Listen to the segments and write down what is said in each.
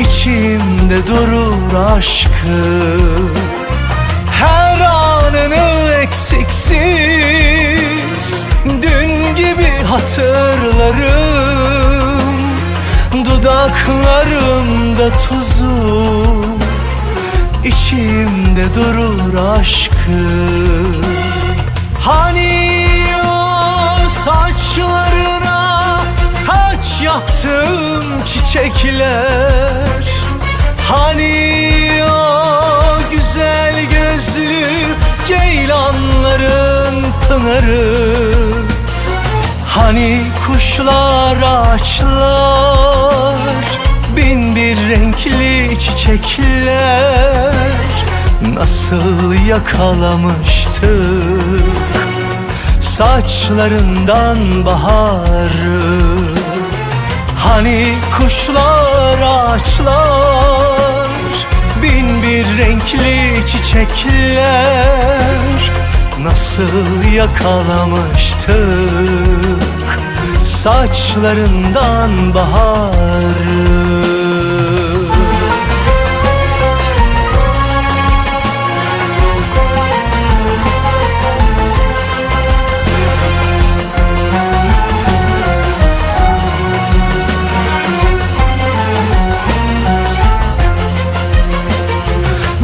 içimde durur aşkı. Her anını eksiksiz Dün gibi hatırlarım. Dudaklarımda tuzu içimde durur aşkı. Hani o saçlarına taç yaptım çiçekler. Hani o güzel gözlü ceylanların pınarı. Hani kuşlar ağaçlar Bin bir renkli çiçekler. Nasıl yakalamıştık? Saçlarından baharı Hani kuşlar ağaçlar Bin bir renkli çiçekler Nasıl yakalamıştık? Saçlarından baharı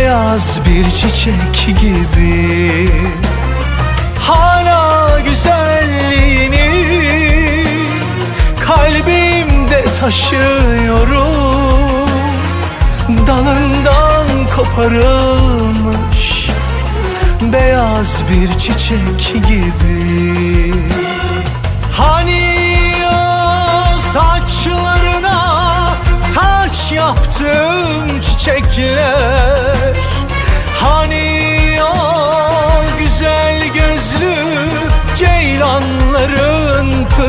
beyaz bir çiçek gibi. Hala güzelliğini kalbimde taşıyorum. Dalından koparılmış beyaz bir çiçek gibi. Hani o saçlarına taç yaptım çiçekler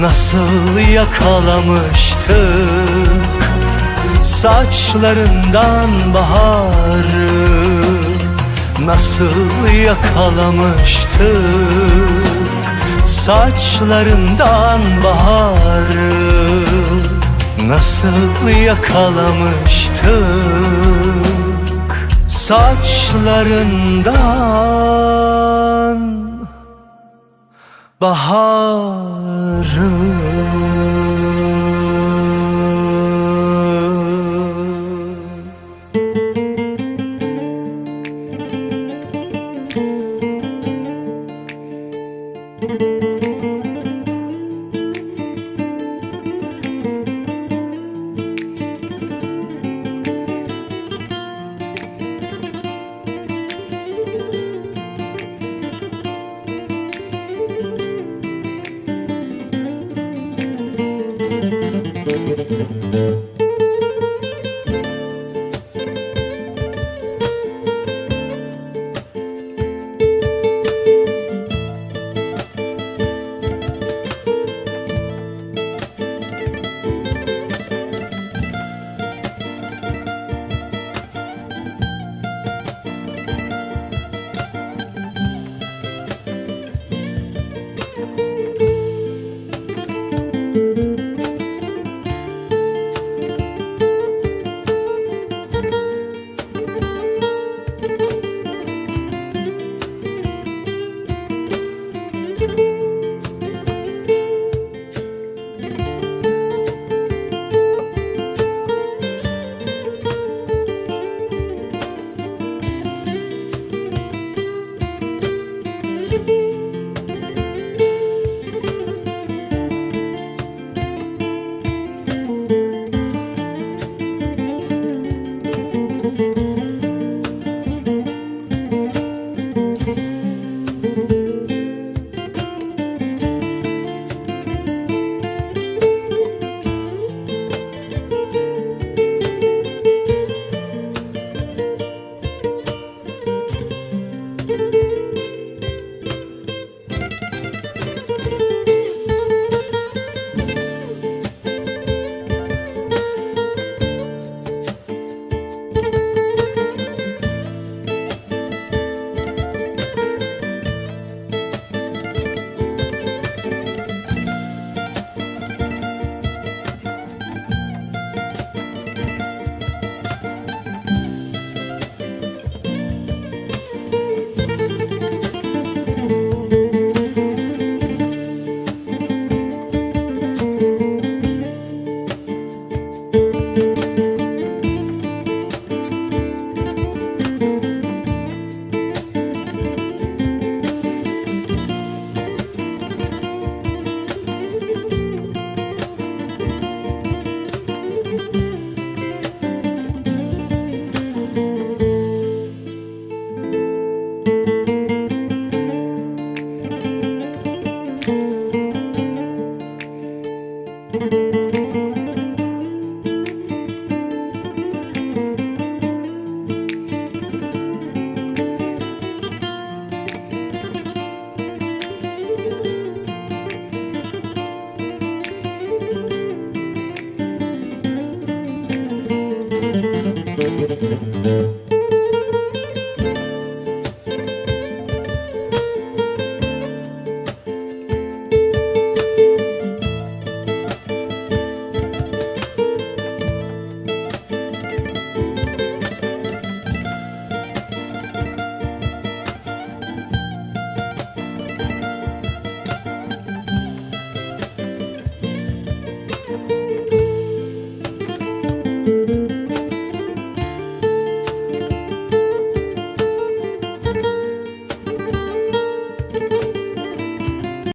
Nasıl yakalamıştık? Saçlarından baharı Nasıl yakalamıştık? Saçlarından baharı Nasıl yakalamıştık? Saçlarından baharı